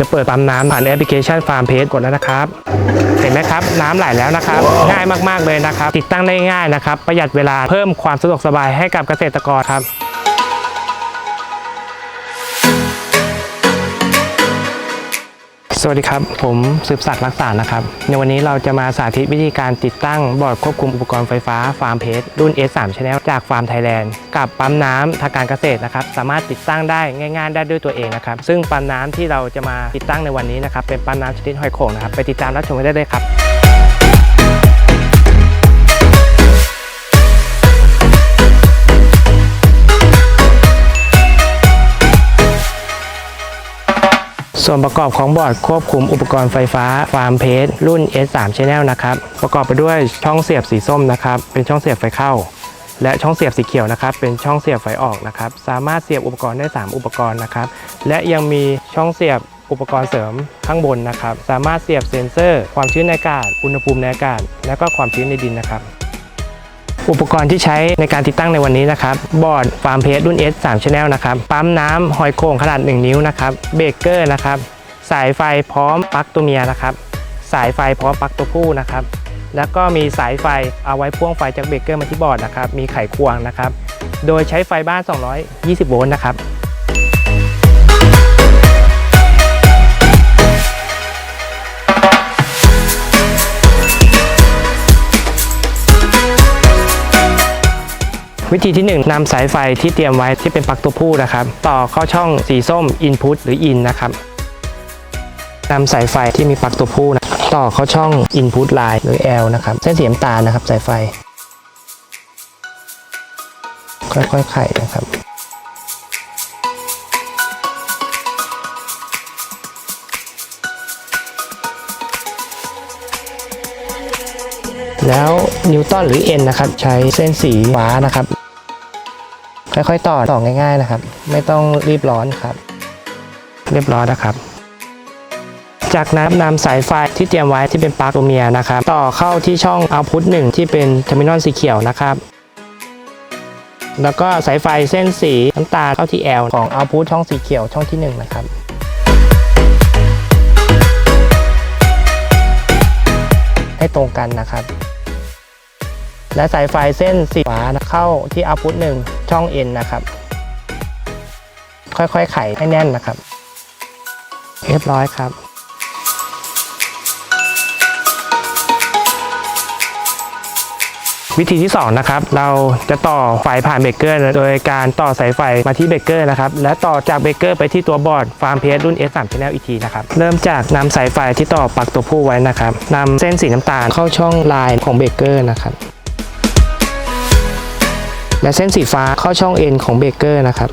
จะเปิดปั๊มน้ำผ่านแอปพลิเคชันฟาร์มเพจกดแล้วนะครับ เห็นไหมครับ น้ำไหลแล้วนะครับ ง่ายมากๆเลยนะครับ ติดตั้งได้ง่ายนะครับ ประหยัดเวลาเพิ่มความสะดวกสบายให้กับเกษตรกรครับ สวัสดีครับ ผมสืบศักดิ์รักษานะครับ ในวันนี้เราจะมาสาธิตวิธีการติดตั้งบอร์ดควบคุมอุปกรณ์ไฟฟ้าฟาร์มเพจรุ่น S3 Channel จากฟาร์มไทยแลนด์กับปั๊มน้ำทางการเกษตรนะครับ สามารถติดตั้งได้ง่าย ๆ ได้ด้วยตัวเองนะครับ ซึ่งปั๊มน้ำที่เราจะมาติดตั้งในวันนี้นะครับ เป็นปั๊มน้ำชนิดหอยโข่งนะครับ ไปติดตามรับชมกันได้เลยครับ ส่วนประกอบของบอร์ดควบคุมอุปกรณ์ไฟฟ้าฟาร์มเพจรุ่น S3 Channel นะครับ ประกอบไปด้วยช่องเสียบสีส้มนะครับ เป็นช่องเสียบไฟเข้า และช่องเสียบสีเขียวนะครับ เป็นช่องเสียบไฟออกนะครับ สามารถเสียบอุปกรณ์ได้ 3 อุปกรณ์นะครับ และยังมีช่องเสียบอุปกรณ์เสริมข้างบนนะครับ สามารถเสียบเซ็นเซอร์ ความชื้นในอากาศ อุณหภูมิในอากาศ และก็ความชื้นในดินนะครับ อุปกรณ์ที่ใช้ในการติดตั้งในวันนี้นะครับ บอร์ดฟาร์มเพจรุ่น S 3 Channel นะครับ ปั๊มน้ำหอยโข่งขนาด 1 นิ้วนะครับเบรกเกอร์นะครับ สายไฟพร้อมปลั๊กตัวเมียนะครับ สายไฟพร้อมปลั๊กตัวผู้นะครับ แล้วก็มีสายไฟเอาไว้พ่วงไฟจากเบรกเกอร์มาที่บอร์ดนะครับ มีไขควงนะครับ โดยใช้ไฟบ้าน 220 โวลต์นะครับ วิธีที่ 1นำสายไฟที่เตรียมไว้ที่เป็นปลั๊กตัวผู้นะครับ ต่อเข้าช่องสีส้ม Input หรือ In นะครับนำสายไฟที่มีปลั๊กตัวผู้นะต่อเข้าช่อง Input Line หรือ L นะครับ เส้นสีน้ำตาลนะครับสายไฟ ค่อยๆไขนะครับแล้วนิวตันหรือ N นะครับ ใช้เส้นสีฟ้านะครับ ค่อยๆต่อต่อง่าย ๆนะครับ ไม่ต้องรีบร้อนครับ เรียบร้อยนะครับ จากนั้นนำสายไฟที่เตรียมไว้ที่เป็นปลั๊กตัวเมียนะครับ ต่อเข้าที่ช่องเอาพุทหนึ่งที่เป็นเทอร์มินอลสีเขียวนะครับแล้วก็สายไฟเส้นสีน้ำตาลเข้าที่ L ของเอาพุทช่องสีเขียวช่องที่หนึ่งนะครับให้ตรงกันนะครับ และสายไฟเส้นสีฟ้านะเข้าที่เอาพุทหนึ่ง ช่อง N นะครับ ค่อยๆไขให้แน่นนะครับ เรียบร้อยครับ วิธีที่ 2 นะครับ เราจะต่อไฟผ่านเบรกเกอร์โดยการต่อสายไฟมาที่เบรกเกอร์นะครับ และต่อจากเบรกเกอร์ไปที่ตัวบอร์ดฟาร์มเพจรุ่น S3 Channel อีกทีนะครับ เริ่มจากนำสายไฟที่ต่อปักตัวผู้ไว้นะครับนำเส้นสีน้ำตาลเข้าช่องลายของเบรกเกอร์นะครับ และเส้นสีฟ้าเข้าช่อง N ของเบเกอร์นะครับ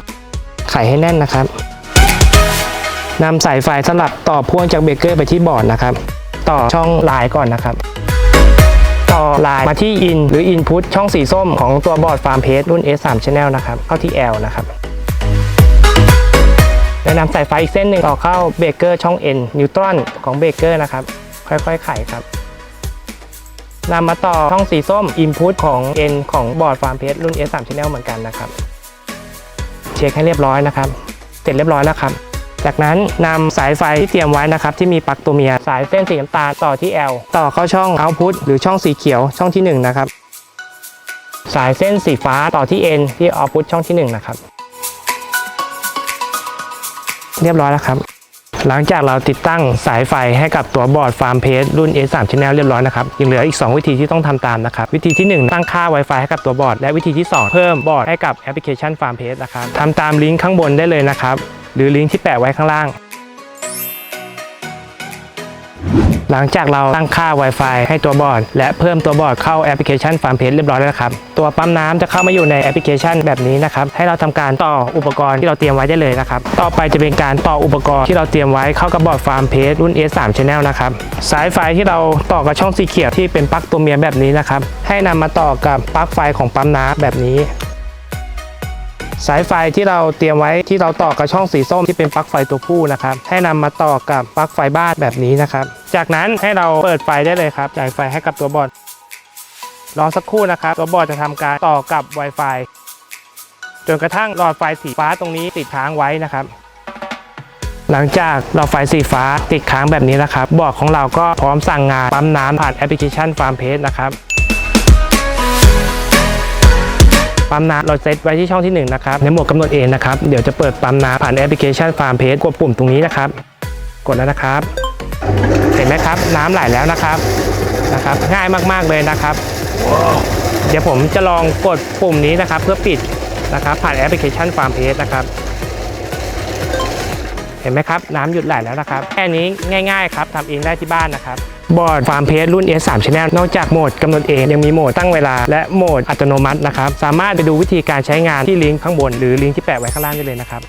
ไขให้แน่นนะครับนำสายไฟสลับต่อพ่วงจากเบเกอร์ไปที่บอร์ดนะครับ ต่อช่องลายก่อนนะครับ ต่อลายมาที่ In หรือ Input ช่องสีส้มของตัวบอร์ดฟาร์มเพจรุ่น S3 Channel นะครับ เข้าที่ L นะครับแล้วนำสายไฟอีกเส้นหนึ่งต่อเข้าเบเกอร์ช่อง N นิวตรอนของเบเกอร์นะครับ ค่อยๆไขครับ นำมาต่อช่องสีส้ม Input ของ N ของบอร์ดฟาร์มเพจรุ่น S3 Channel เหมือนกันนะครับ เช็คให้เรียบร้อยนะครับ เสร็จเรียบร้อยแล้วครับ จากนั้นนำสายไฟที่เตรียมไว้นะครับ ที่มีปลั๊กตัวเมีย สายเส้นสีน้ำตาลต่อที่ L ต่อเข้าช่อง Output หรือช่องสีเขียวช่องที่ 1 นะครับ สายเส้นสีฟ้าต่อที่ N ที่ Output ช่องที่ 1 นะครับ เรียบร้อยแล้วครับ หลังจากเราติดตั้งสายไฟให้กับตัวบอร์ดฟาร์มเพจรุ่น S3 Channel เรียบร้อยนะครับยังเหลืออีก 2 วิธีที่ต้องทำตามนะครับ วิธีที่ 1 ตั้งค่า Wi-Fi ให้กับตัวบอร์ด และวิธีที่ 2 เพิ่มบอร์ดให้กับแอปพลิเคชันฟาร์มเพจนะครับทำตามลิงก์ข้างบนได้เลยนะครับ หรือลิงก์ที่แปะไว้ข้างล่าง หลังจากเราตั้งค่า Wi-Fi ให้ตัวบอร์ด และเพิ่มตัวบอร์ดเข้าแอปพลิเคชันฟาร์มเพจเรียบร้อยแล้วนะครับ ตัวปั๊มน้ำจะเข้ามาอยู่ในแอปพลิเคชันแบบนี้นะครับ ให้เราทำการต่ออุปกรณ์ที่เราเตรียมไว้ได้เลยนะครับ ต่อไปจะเป็นการต่ออุปกรณ์ที่เราเตรียมไว้เข้ากับบอร์ดฟาร์มเพจรุ่น S3 Channel นะครับสายไฟที่เราต่อกับช่องสีเขียวที่เป็นปลั๊กตัวเมียแบบนี้นะครับให้นำมาต่อกับปลั๊กไฟของปั๊มน้ำแบบนี้ สายไฟที่เราเตรียมไว้ที่เราต่อกับช่องสีส้มที่เป็นปลั๊กไฟตัวผู้นะครับ ให้นำมาต่อกับปลั๊กไฟบ้านแบบนี้นะครับ จากนั้นให้เราเปิดไฟได้เลยครับจ่ายไฟให้กับตัวบอร์ดรอสักครู่นะครับ ตัวบอร์ดจะทำการต่อกับ Wi-Fi จนกระทั่งหลอดไฟสีฟ้าตรงนี้ติดค้างไว้นะครับ หลังจากเราไฟสีฟ้าติดค้างแบบนี้นะครับ บอร์ดของเราก็พร้อมสั่งงานปั๊มน้ำผ่านแอปพลิเคชันฟาร์มเพจนะครับ ปั๊มน้ำเราเซตไว้ที่ช่องที่1นะครับในโหมดกำหนดเองนะครับเดี๋ยวจะเปิดปั๊มน้ำผ่านแอปพลิเคชันฟาร์มเพจกดปุ่มตรงนี้นะครับ กดแล้วนะครับ เห็นไหมครับ น้ำไหลแล้วนะครับนะครับ ง่ายมากๆเลยนะครับ เดี๋ยวผมจะลองกดปุ่มนี้นะครับ เพื่อปิดนะครับ ผ่านแอปพลิเคชันฟาร์มเพจนะครับเห็นไหมครับ น้ำหยุดไหลแล้วนะครับ แค่นี้ง่าย ๆ ครับทำเองได้ที่บ้านนะครับ บอร์ดฟาร์มเพจรุ่น S3 Channel นอกจากโหมดกำหนดเองยังมีโหมดตั้งเวลา และโหมดอัตโนมัตินะครับ สามารถไปดูวิธีการใช้งานที่ลิงก์ข้างบน หรือลิงก์ที่แปะไว้ข้างล่างได้เลยนะครับ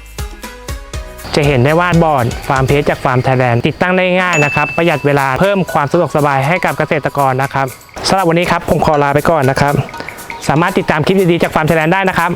จะเห็นได้ว่าบอร์ดฟาร์มเพจจากฟาร์มไทยแลนด์ติดตั้งได้ง่ายนะครับ ประหยัดเวลาเพิ่มความสะดวกสบายให้กับเกษตรกรนะครับสำหรับวันนี้ครับผมขอลาไปก่อนนะครับ สามารถติดตามคลิปดีๆจากฟาร์มไทยแลนด์ได้นะครับ